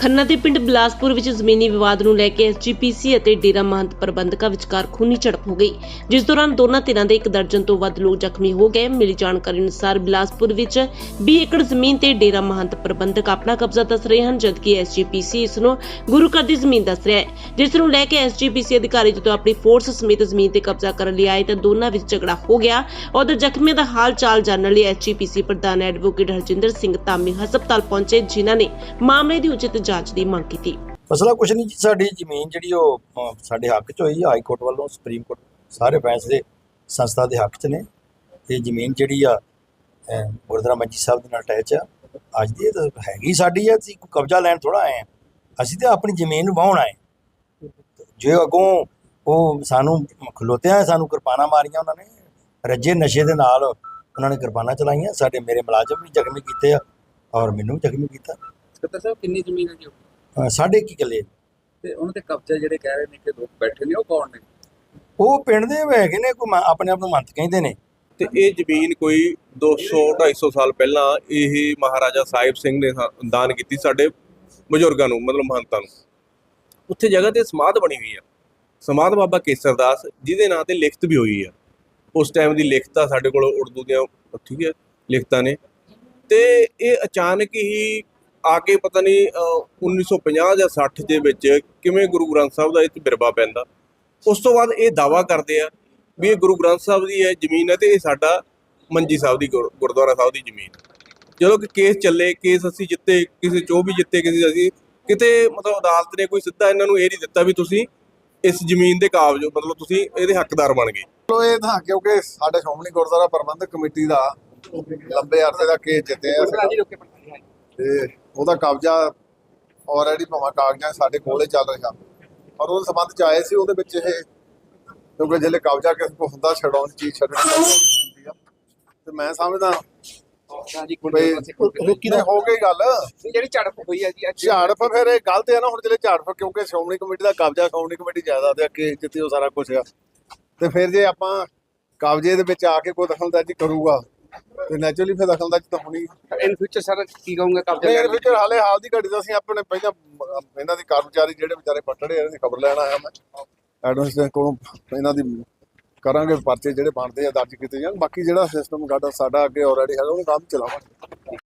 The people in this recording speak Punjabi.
ਖੰਨਾ ਦੇ ਪਿੰਡ ਬਿਲਾਸਪੁਰ ਵਿੱਚ ਜ਼ਮੀਨੀ ਵਿਵਾਦ ਨੂੰ ਲੈ ਕੇ ਐਸਜੀਪੀਸੀ ਅਤੇ ਡੇਰਾ ਮਹੰਤ ਪ੍ਰਬੰਧਕਾਂ ਵਿਚਕਾਰ ਖੂਨੀ ਝੜਪ ਹੋ ਗਈ, ਜਿਸ ਦੌਰਾਨ ਦੋਨਾਂ ਧਿਰਾਂ ਦੇ ਇੱਕ ਦਰਜਨ ਤੋਂ ਵੱਧ ਲੋਕ ਜ਼ਖਮੀ ਹੋ ਗਏ। ਮਿਲੀ ਜਾਣਕਾਰੀ ਅਨੁਸਾਰ ਬਿਲਾਸਪੁਰ ਵਿੱਚ 20 ਏਕੜ ਜ਼ਮੀਨ ਤੇ ਡੇਰਾ ਮਹੰਤ ਪ੍ਰਬੰਧਕ ਆਪਣਾ ਕਬਜ਼ਾ ਦੱਸ ਰਹੇ ਹਨ, ਜਦਕਿ ਐਸਜੀਪੀਸੀ ਇਸ ਨੂੰ ਗੁਰੂ ਘਰ ਦੀ ਜ਼ਮੀਨ ਦੱਸ ਰਿਹਾ ਹੈ, ਜਿਸ ਨੂੰ ਲੈ ਕੇ ਐਸਜੀਪੀਸੀ ਅਧਿਕਾਰੀ ਜਦੋਂ ਆਪਣੀ ਫੋਰਸ ਸਮੇਤ ਜ਼ਮੀਨ ਤੇ ਕਬਜ਼ਾ ਕਰਨ ਲਈ ਆਏ ਤਾਂ ਦੋਨਾਂ ਵਿੱਚ ਝਗੜਾ ਹੋ ਗਿਆ। ਉਧਰ ਜ਼ਖਮੀਆਂ ਦਾ ਹਾਲ ਚਾਲ ਜਾਣਨ ਲਈ ਐਸਜੀਪੀਸੀ ਪ੍ਰਧਾਨ ਐਡਵੋਕੇਟ ਹਰਜਿੰਦਰ ਸਿੰਘ ਧਾਮੀ ਹਸਪਤਾਲ ਪਹੁੰਚੇ, ਜਿਨ੍ਹਾਂ ਨੇ ਮਾਮਲੇ ਦੀ ਉਚਿਤ ਜਾਂਚ ਦੀ ਮੰਗ ਕੀਤੀ। ਮਸਲਾ ਕੁਛ ਨਹੀਂ ਜੀ ਸਾਡੀ ਜ਼ਮੀਨ ਜਿਹੜੀ ਉਹ ਅ, ਸਾਡੇ ਹੱਕ 'ਚ ਹੋਈ ਹਾਈ ਕੋਰਟ ਵੱਲੋਂ ਸੁਪਰੀਮ ਕੋਰਟ ਸਾਰੇ ਫੈਸਲੇ ਸੰਸਥਾ ਦੇ ਹੱਕ 'ਚ ਨੇ। ਇਹ ਜ਼ਮੀਨ ਜਿਹੜੀ ਆ ਅ, ਗੁਰਦੁਆਰਾ ਮੰਜੀ ਸਾਹਿਬ ਦੇ ਨਾਲ ਅਟੈਚ ਆ। ਅੱਜ ਦੀ ਇਹ ਤਾਂ ਹੈਗੀ ਸਾਡੀ ਆ ਅਸੀਂ ਕੋਈ ਕਬਜ਼ਾ ਲੈਣ ਥੋੜਾ ਆਏ ਆ। ਅਸੀਂ ਤੇ ਆਪਣੀ ਜ਼ਮੀਨ ਨੂੰ ਵਾਹੁਣ ਆਏ। ਜੇ ਅੱਗੋਂ ਉਹ ਸਾਨੂੰ ਖਲੋਤਿਆਂ ਸਾਨੂੰ ਕਿਰਪਾਨਾਂ ਮਾਰੀਆਂ ਉਹਨਾਂ ਨੇ ਰੱਜੇ ਨਸ਼ੇ ਦੇ ਨਾਲ ਉਹਨਾਂ ਨੇ ਕਿਰਪਾਨਾਂ ਚਲਾਈਆਂ। ਸਾਡੇ ਮੇਰੇ ਮੁਲਾਜ਼ਮ ਵੀ ਜ਼ਖਮੀ ਕੀਤੇ ਆ ਔਰ ਮੈਨੂੰ ਵੀ ਜ਼ਖਮੀ ਕੀਤਾ। ਸਕੱਤਰ ਸਾਹਿਬ ਕਿੰਨੀ ਜ਼ਮੀਨ ਹੈ ਜੀ ਉਹ? ਅ, ਸਾਢੇ ਕੀ ਕਿੱਲੇ। ਤੇ ਉਹਨਾਂ ਤੇ ਕਬਜ਼ਾ ਜਿਹੜੇ ਕਹਿ ਰਹੇ ਨੇ ਕਿ ਲੋਕ ਬੈਠੇ ਨੇ ਉਹ ਕੌਣ ਨੇ? ਉਹ ਪਿੰਡ ਦੇ ਹੈਗੇ ਨੇ ਕੋਈ ਮ- ਆਪਣੇ ਆਪ ਨੂੰ ਮੰਤ ਕਹਿੰਦੇ ਨੇ। ਤੇ ਇਹ ਜ਼ਮੀਨ ਕੋਈ 200 250 ਸਾਲ ਪਹਿਲਾਂ ਇਹ ਮਹਾਰਾਜਾ ਸਾਹਿਬ ਸਿੰਘ ਨੇ ਸਾ- ਦਾਨ ਕੀਤੀ ਸਾਡੇ ਬਜ਼ੁਰਗਾਂ ਨੂੰ ਮਤਲਬ ਮਹੰਤਾਂ ਨੂੰ। ਉੱਥੇ ਜਗ੍ਹਾ ਤੇ ਸਮਾਧ ਬਣੀ ਹੋਈ ਆ। ਸਮਾਧ ਬਾਬਾ ਕੇਸਰ ਦਾਸ ਜਿਹਦੇ ਨਾਂ ਤੇ ਲਿਖਤ ਵੀ ਹੋਈ ਆ। ਉਸ ਟਾਈਮ ਦੀ ਲਿਖਤ ਆ ਸਾਡੇ ਕੋਲ ਉਰਦੂ ਦੀਆਂ ਠੀਕ ਹੈ ਲਿਖਤਾਂ ਨੇ। ਤੇ ਇਹ ਅਚਾਨਕ ਹੀ ਆ ਕੇ ਪਤਾ ਨਹੀਂ ਅਹ, 1950 ਜਾਂ 60 ਦੇ ਵਿੱਚ ਕਿਵੇਂ ਗੁਰੂ ਗ੍ਰੰਥ ਸਾਹਿਬ ਦਾ ਇਹ ਬਿਰਵਾ ਪੈਂਦਾ। ਉਸ ਤੋਂ ਬਾਅਦ ਇਹ ਦਾਵਾ ਕਰਦੇ ਆ ਵੀ ਇਹ ਗੁਰੂ ਗ੍ਰੰਥ ਸਾਹਿਬ ਦੀ ਹੈ ਜ਼ਮੀਨ ਹੈ ਤੇ ਇਹ ਸਾਡਾ ਮੰਜੀ ਸਾਹਿਬ ਦੀ ਗੁਰ- ਗੁਰਦੁਆਰਾ ਸਾਹਿਬ ਦੀ ਜ਼ਮੀਨ। ਜਦੋਂ ਕਿ ਕੇਸ ਚੱਲੇ ਕੇਸ ਅਸੀਂ ਜਿੱਤੇ ਕਿਸੇ ਚੋਂ ਵੀ ਜਿੱਤੇ ਕਿਸੇ ਅਸੀਂ ਕਿਤੇ ਮਤਲਬ ਅਦਾਲਤ ਨੇ ਕੋਈ ਸਿੱਧਾ ਇਹਨਾਂ ਨੂੰ ਇਹ ਨਹੀਂ ਦਿੱਤਾ ਵੀ ਤੁਸੀਂ ਇਸ ਜ਼ਮੀਨ ਦੇ ਕਾਬਜ ਹੋ, ਮਤਲਬ ਤੁਸੀਂ ਇਹਦੇ ਹੱਕਦਾਰ ਬਣ ਗਏ। ਚਲੋ ਇਹ ਤਾਂ ਕਿਉਂਕਿ ਸਾਡੇ ਸ਼੍ਰੋਮਣੀ ਗੁਰਦੁਆਰਾ ਪ੍ਰਬੰਧਕ ਕਮੇਟੀ ਦਾ ਲੰਬੇ ਅਰਸੇ ਦਾ ਕੇਸ ਜਿੱਤੇ ਆ। ਤੇ ਉਹਦਾ ਕਬਜ਼ਾ ਆਲਰੇਡੀ ਭਾਵੇਂ ਕਾਗਜ਼ਾਂ ਸਾਡੇ ਕੋਲੇ ਚੱਲ ਰਿਹਾ। ਔਰ ਉਹਦੇ ਸੰਬੰਧ ਚ ਆਏ ਸੀ ਉਹਦੇ ਵਿੱਚ ਇਹ ਕਿਉਂਕਿ ਜਿਹੜੇ ਕਬਜ਼ਾ ਕਿਸੇ ਕੋ ਹੁੰਦਾ ਛਡਾਉਣ ਚੀਜ਼ ਛੱਡਣੀ ਹੁੰਦੀ ਆ। ਤੇ ਮੈਂ ਸਮਝਦਾ ਰੁਕੀ ਨੇ ਹੋ ਗਈ ਗੱਲ। ਜਿਹੜੀ ਝੜਪ ਹੋਈ ਹੈ ਜੀ ਝਾੜਫ ਫਿਰ ਇਹ ਗਲਤ ਹੈ ਨਾ ਹੁਣ ਜਿਹੜੇ ਝਾੜਫ ਕਿਉਂਕਿ ਸ਼੍ਰੋਮਣੀ ਕਮੇਟੀ ਦਾ ਕਬਜ਼ਾ ਸ਼੍ਰੋਮਣੀ ਕਮੇਟੀ ਕਿ ਜਿੱਥੇ ਉਹ ਸਾਰਾ ਕੁਝ ਆ। ਤੇ ਫਿਰ ਜੇ ਆਪਾਂ ਕਬਜ਼ੇ ਦੇ ਵਿੱਚ ਆ ਕੇ ਕੋਈ ਦਖਲਅੰਦਾਜ਼ੀ ਕਰੂਗਾ ਤੇ ਨੈਚੁਰਲੀ ਫਿਰ ਦਖਲਅੰਦਾਜ਼ੀ ਤਾਂ ਹੋਣੀ ਇਨ ਫਿਊਚਰ ਸਰ ਕੀ ਕਹੂੰਗਾ ਕਬਜ਼ਾ ਨਹੀਂ ਲੈਣ ਫਿਊਚਰ ਹਾਲੇ ਹਾਲ ਦੀ ਘੜੀ ਤਾਂ ਅਸੀਂ ਆਪਣੇ ਪਹਿਲਾਂ ਇਹਨਾਂ ਦੇ ਕਰਮਚਾਰੀ ਜਿਹੜੇ ਵਿਚਾਰੇ ਪੱਟੜੇ ਇਹਨਾਂ ਦੀ ਖਬਰ ਲੈਣ ਆਇਆ ਮੈਂ। ਐਡਵੈਂਸ ਦੇ ਕੋਲੋਂ ਇਹਨਾਂ ਦੀ ਕਰਾਂਗੇ ਪਰਚੇ ਜਿਹੜੇ ਬਣਦੇ ਆ ਦਰਜ ਕੀਤੇ ਜਾਣ। ਬਾਕੀ ਜਿਹੜਾ ਸਿਸਟਮ ਸਾਡਾ ਸਾਡਾ ਅੱਗੇ ਆਲਰੇਡੀ ਹੈਗਾ ਉਹਨੂੰ ਕੰਮ ਚਲਾਵਾਂਗੇ।